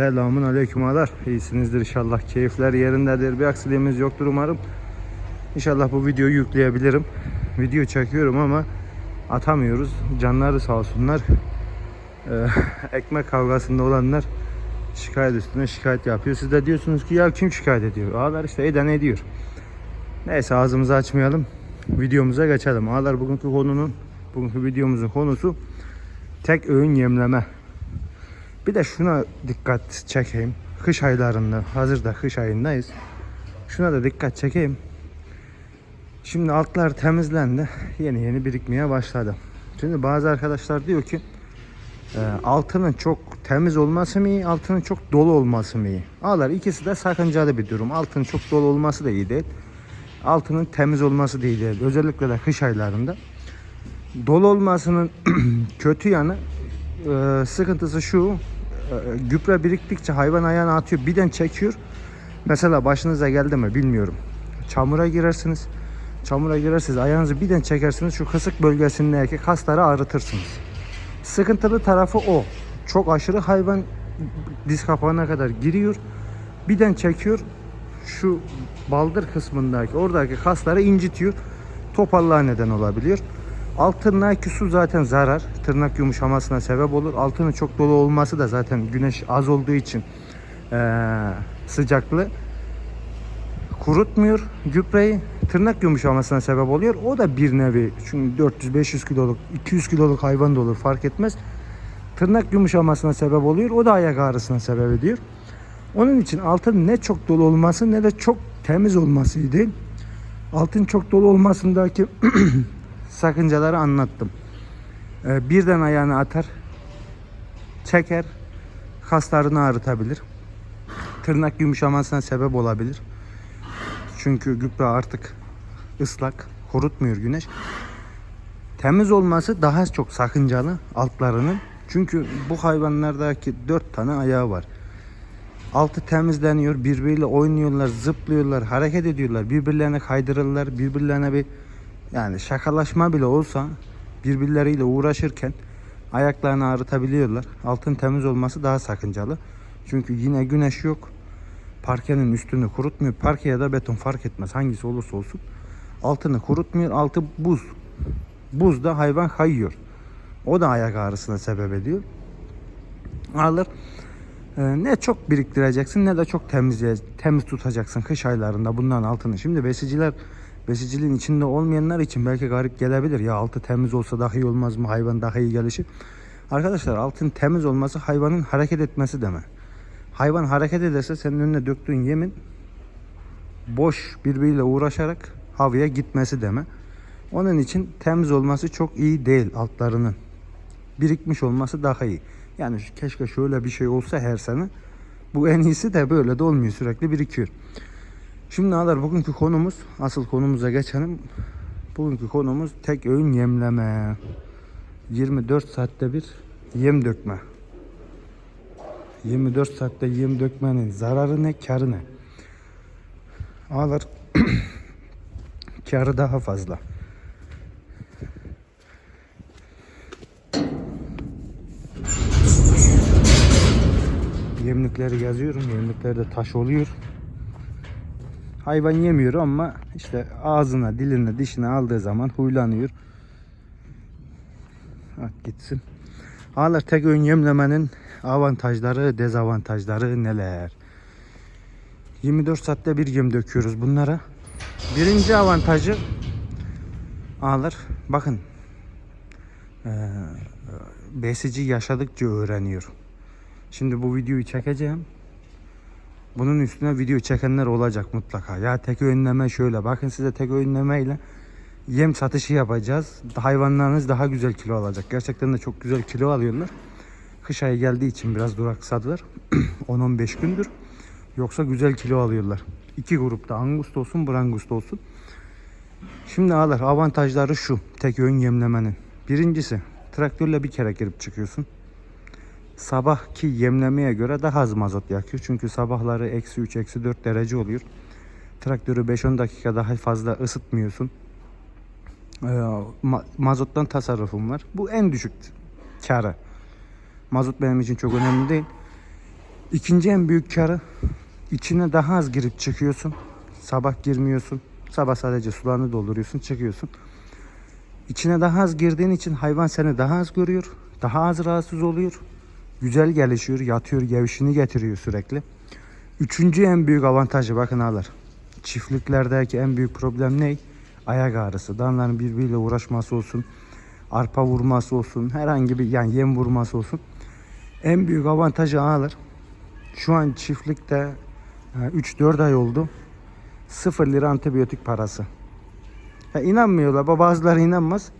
Selamun aleyküm ağalar. İyisinizdir inşallah. Keyifler yerindedir. Bir aksiliğimiz yoktur umarım. İnşallah bu videoyu yükleyebilirim. Video çekiyorum ama atamıyoruz. Canları sağ olsunlar. Ee, ekmek kavgasında olanlar şikayet üstüne şikayet yapıyor. Siz de diyorsunuz ki ya kim şikayet ediyor? Ağalar işte eden ediyor. Neyse ağzımızı açmayalım. Videomuza geçelim. Ağalar bugünkü konunun, bugünkü videomuzun konusu tek öğün yemleme. Bir de şuna dikkat çekeyim. Kış aylarında, hazırda kış ayındayız. Şuna da dikkat çekeyim. Şimdi altlar temizlendi. Yeni yeni birikmeye başladı. Şimdi bazı arkadaşlar diyor ki e, altının çok temiz olması mı iyi, altının çok dolu olması mı iyi? Ağlar ikisi de sakıncalı bir durum. Altının çok dolu olması da iyi değil. Altının temiz olması da iyi değil. Özellikle de kış aylarında. Dolu olmasının kötü yanı e, sıkıntısı şu. E, gübre biriktikçe hayvan ayağına atıyor. Birden çekiyor. Mesela başınıza geldi mi bilmiyorum. Çamura girersiniz. Çamura girersiniz. Ayağınızı birden çekersiniz. Şu kısık bölgesindeki kasları ağrıtırsınız. Sıkıntılı tarafı o. Çok aşırı hayvan diz kapağına kadar giriyor. Birden çekiyor. Şu baldır kısmındaki oradaki kasları incitiyor. Topallığa neden olabiliyor. Altındaki su zaten zarar. Tırnak yumuşamasına sebep olur. Altının çok dolu olması da zaten güneş az olduğu için eee sıcaklığı kurutmuyor gübreyi. Tırnak yumuşamasına sebep oluyor. O da bir nevi. Çünkü 400-500 kiloluk, 200 kiloluk hayvan da olur fark etmez. Tırnak yumuşamasına sebep oluyor. O da ayak ağrısına sebep ediyor. Onun için altın ne çok dolu olması ne de çok temiz olması değil. Altın çok dolu olmasındaki sakıncaları anlattım. Ee, birden ayağını atar, çeker, kaslarını ağrıtabilir. Tırnak yumuşamasına sebep olabilir. Çünkü gübre artık ıslak, kurutmuyor güneş. Temiz olması daha çok sakıncalı altlarının. Çünkü bu hayvanlardaki dört tane ayağı var. Altı temizleniyor, birbiriyle oynuyorlar, zıplıyorlar, hareket ediyorlar, birbirlerine kaydırırlar, birbirlerine bir yani şakalaşma bile olsa birbirleriyle uğraşırken ayaklarını ağrıtabiliyorlar. Altın temiz olması daha sakıncalı. Çünkü yine güneş yok. Parkenin üstünü kurutmuyor. Parke ya da beton fark etmez hangisi olursa olsun. Altını kurutmuyor. Altı buz. Buzda hayvan kayıyor. O da ayak ağrısına sebep ediyor. Alır. Ee, ne çok biriktireceksin ne de çok temiz temiz tutacaksın kış aylarında bunların altını. Şimdi besiciler besiciliğin içinde olmayanlar için belki garip gelebilir. Ya altı temiz olsa daha iyi olmaz mı? Hayvan daha iyi gelişir. Arkadaşlar altın temiz olması hayvanın hareket etmesi deme. Hayvan hareket ederse senin önüne döktüğün yemin boş birbiriyle uğraşarak havaya gitmesi deme. Onun için temiz olması çok iyi değil altlarının. Birikmiş olması daha iyi. Yani keşke şöyle bir şey olsa her sene. Bu en iyisi de böyle de olmuyor sürekli birikiyor. Şimdi ağalar bugünkü konumuz asıl konumuza geçelim. Bugünkü konumuz tek öğün yemleme. 24 saatte bir yem dökme. 24 saatte yem dökmenin zararı ne, karı ne? Ağalar karı daha fazla. Yemlikleri yazıyorum. Yemliklerde taş oluyor. Hayvan yemiyor ama işte ağzına, diline, dişine aldığı zaman huylanıyor. At gitsin. Ağlar tek öğün yemlemenin avantajları, dezavantajları neler? 24 saatte bir yem döküyoruz bunlara. Birinci avantajı ağlar. Bakın besici yaşadıkça öğreniyor. Şimdi bu videoyu çekeceğim. Bunun üstüne video çekenler olacak mutlaka. Ya tek öğünleme şöyle. Bakın size tek öğünlemeyle yem satışı yapacağız. Hayvanlarınız daha güzel kilo alacak. Gerçekten de çok güzel kilo alıyorlar. Kış ayı geldiği için biraz duraksadılar. 10-15 gündür. Yoksa güzel kilo alıyorlar. İki grupta Angust olsun, Brangust olsun. Şimdi ağlar avantajları şu. Tek öğün yemlemenin. Birincisi traktörle bir kere girip çıkıyorsun. Sabahki yemlemeye göre daha az mazot yakıyor. Çünkü sabahları eksi 3, eksi 4 derece oluyor. Traktörü 5-10 dakika daha fazla ısıtmıyorsun. Ee, ma- mazottan tasarrufum var. Bu en düşük karı. Mazot benim için çok önemli değil. İkinci en büyük karı içine daha az girip çıkıyorsun. Sabah girmiyorsun. Sabah sadece sularını dolduruyorsun, çıkıyorsun. İçine daha az girdiğin için hayvan seni daha az görüyor. Daha az rahatsız oluyor. Güzel gelişiyor, yatıyor, gevşini getiriyor sürekli. Üçüncü en büyük avantajı bakın ağlar. Çiftliklerdeki en büyük problem ne? Ayak ağrısı. Danların birbiriyle uğraşması olsun. Arpa vurması olsun. Herhangi bir yani yem vurması olsun. En büyük avantajı ağlar. Şu an çiftlikte e, 3-4 ay oldu. 0 lira antibiyotik parası. Ya inanmıyorlar. ba- Bazıları inanmaz.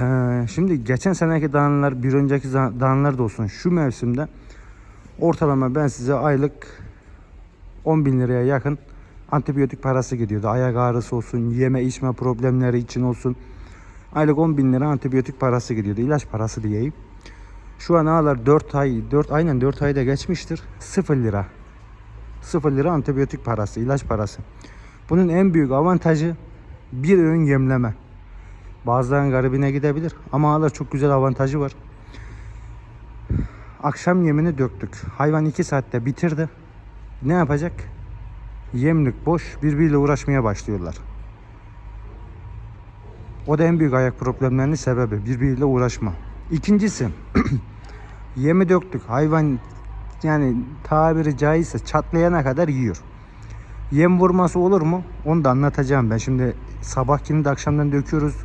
Ee, şimdi geçen seneki danlar, bir önceki danlar da olsun şu mevsimde ortalama ben size aylık 10 bin liraya yakın antibiyotik parası gidiyordu. Ayak ağrısı olsun, yeme içme problemleri için olsun. Aylık 10 bin lira antibiyotik parası gidiyordu. İlaç parası diyeyim. Şu an ağlar 4 ay, 4 aynen 4 ayda geçmiştir. 0 lira. 0 lira antibiyotik parası, ilaç parası. Bunun en büyük avantajı bir öğün yemleme. Bazıların garibine gidebilir ama ağlar çok güzel avantajı var. Akşam yemini döktük. Hayvan 2 saatte bitirdi. Ne yapacak? Yemlik boş birbiriyle uğraşmaya başlıyorlar. O da en büyük ayak problemlerinin sebebi. Birbiriyle uğraşma. İkincisi yemi döktük. Hayvan yani tabiri caizse çatlayana kadar yiyor. Yem vurması olur mu? Onu da anlatacağım ben. Şimdi sabahkini de akşamdan döküyoruz.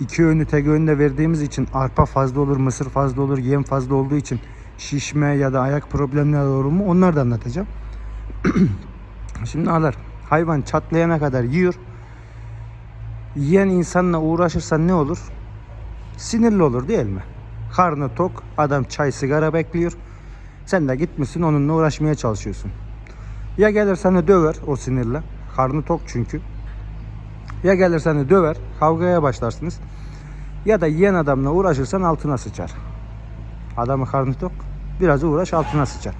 İki öğünü tek öğünde verdiğimiz için arpa fazla olur, mısır fazla olur, yem fazla olduğu için şişme ya da ayak problemleri olur mu? Onları da anlatacağım. Şimdi alır. Hayvan çatlayana kadar yiyor. Yiyen insanla uğraşırsan ne olur? Sinirli olur değil mi? Karnı tok, adam çay sigara bekliyor. Sen de gitmişsin onunla uğraşmaya çalışıyorsun. Ya gelir seni döver o sinirle. Karnı tok çünkü. Ya gelir seni döver, kavgaya başlarsınız. Ya da yiyen adamla uğraşırsan altına sıçar. Adamı karnı tok, biraz uğraş altına sıçar.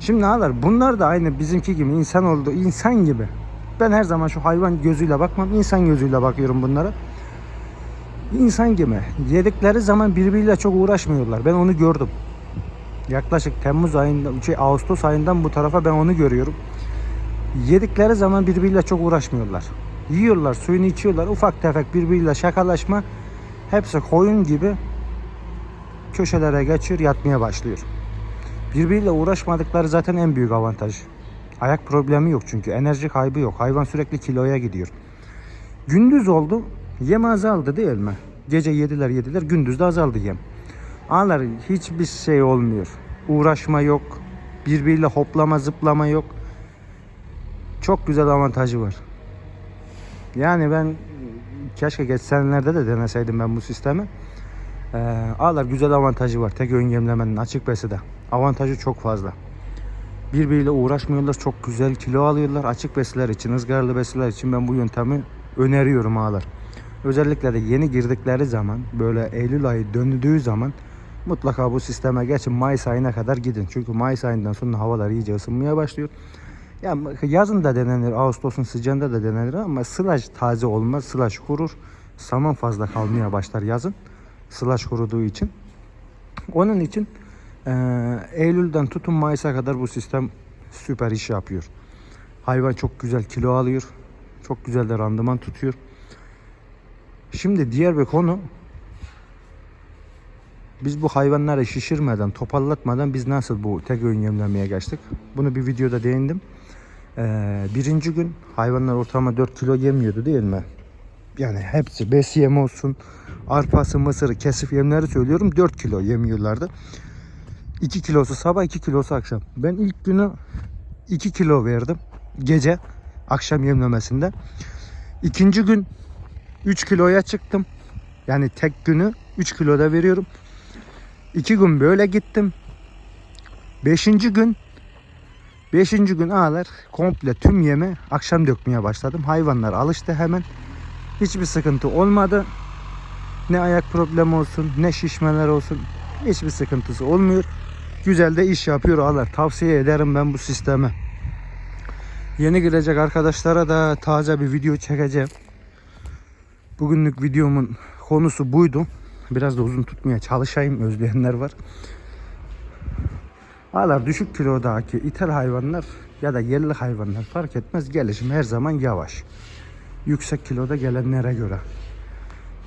Şimdi alır? Bunlar da aynı bizimki gibi insan oldu, insan gibi. Ben her zaman şu hayvan gözüyle bakmam, insan gözüyle bakıyorum bunlara. İnsan gibi. Yedikleri zaman birbiriyle çok uğraşmıyorlar. Ben onu gördüm. Yaklaşık Temmuz ayında, şey Ağustos ayından bu tarafa ben onu görüyorum. Yedikleri zaman birbiriyle çok uğraşmıyorlar. Yiyorlar, suyunu içiyorlar. Ufak tefek birbiriyle şakalaşma. Hepsi koyun gibi köşelere geçiyor, yatmaya başlıyor. Birbiriyle uğraşmadıkları zaten en büyük avantaj. Ayak problemi yok çünkü. Enerji kaybı yok. Hayvan sürekli kiloya gidiyor. Gündüz oldu. Yem azaldı değil mi? Gece yediler yediler. Gündüz de azaldı yem. Ağlar hiçbir şey olmuyor. Uğraşma yok. Birbiriyle hoplama zıplama yok. Çok güzel avantajı var. Yani ben keşke geç senelerde de deneseydim ben bu sistemi. Ee, ağlar güzel avantajı var. Tek öğün yemlemenin açık beside. Avantajı çok fazla. Birbiriyle uğraşmıyorlar. Çok güzel kilo alıyorlar. Açık besiler için, ızgaralı besiler için ben bu yöntemi öneriyorum ağlar. Özellikle de yeni girdikleri zaman böyle Eylül ayı döndüğü zaman mutlaka bu sisteme geçin. Mayıs ayına kadar gidin. Çünkü Mayıs ayından sonra havalar iyice ısınmaya başlıyor. Ya yazın da denenir, Ağustos'un sıcağında da denenir ama sılaj taze olmaz. Sılaj kurur. Saman fazla kalmaya başlar yazın. Sılaj kuruduğu için. Onun için eee, Eylül'den tutun Mayıs'a kadar bu sistem süper iş yapıyor. Hayvan çok güzel kilo alıyor. Çok güzel de randıman tutuyor. Şimdi diğer bir konu biz bu hayvanları şişirmeden, topallatmadan biz nasıl bu tek öğün yemlemeye geçtik? Bunu bir videoda değindim. Ee, birinci gün hayvanlar ortalama 4 kilo yemiyordu değil mi? Yani hepsi bes yemi olsun, arpası, mısırı, kesif yemleri söylüyorum 4 kilo yemiyorlardı. 2 kilosu sabah 2 kilosu akşam. Ben ilk günü 2 kilo verdim gece akşam yemlemesinde. İkinci gün 3 kiloya çıktım. Yani tek günü 3 kiloda veriyorum. 2 gün böyle gittim. Beşinci gün Beşinci gün ağlar komple tüm yemi akşam dökmeye başladım. Hayvanlar alıştı hemen. Hiçbir sıkıntı olmadı. Ne ayak problemi olsun ne şişmeler olsun. Hiçbir sıkıntısı olmuyor. Güzel de iş yapıyor ağlar. Tavsiye ederim ben bu sistemi. Yeni girecek arkadaşlara da taze bir video çekeceğim. Bugünlük videomun konusu buydu. Biraz da uzun tutmaya çalışayım özleyenler var. Ağlar düşük kilodaki ithal hayvanlar ya da yerli hayvanlar fark etmez gelişim her zaman yavaş. Yüksek kiloda gelenlere göre.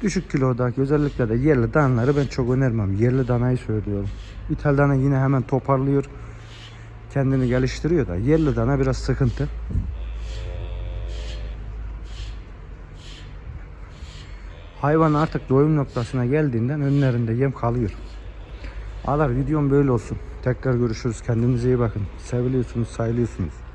Düşük kilodaki özellikle de yerli danaları ben çok önermem. Yerli danayı söylüyorum. İthal dana yine hemen toparlıyor. Kendini geliştiriyor da yerli dana biraz sıkıntı. Hayvan artık doyum noktasına geldiğinden önlerinde yem kalıyor. Ağlar videom böyle olsun. Tekrar görüşürüz. Kendinize iyi bakın. Seviliyorsunuz, sayılıyorsunuz.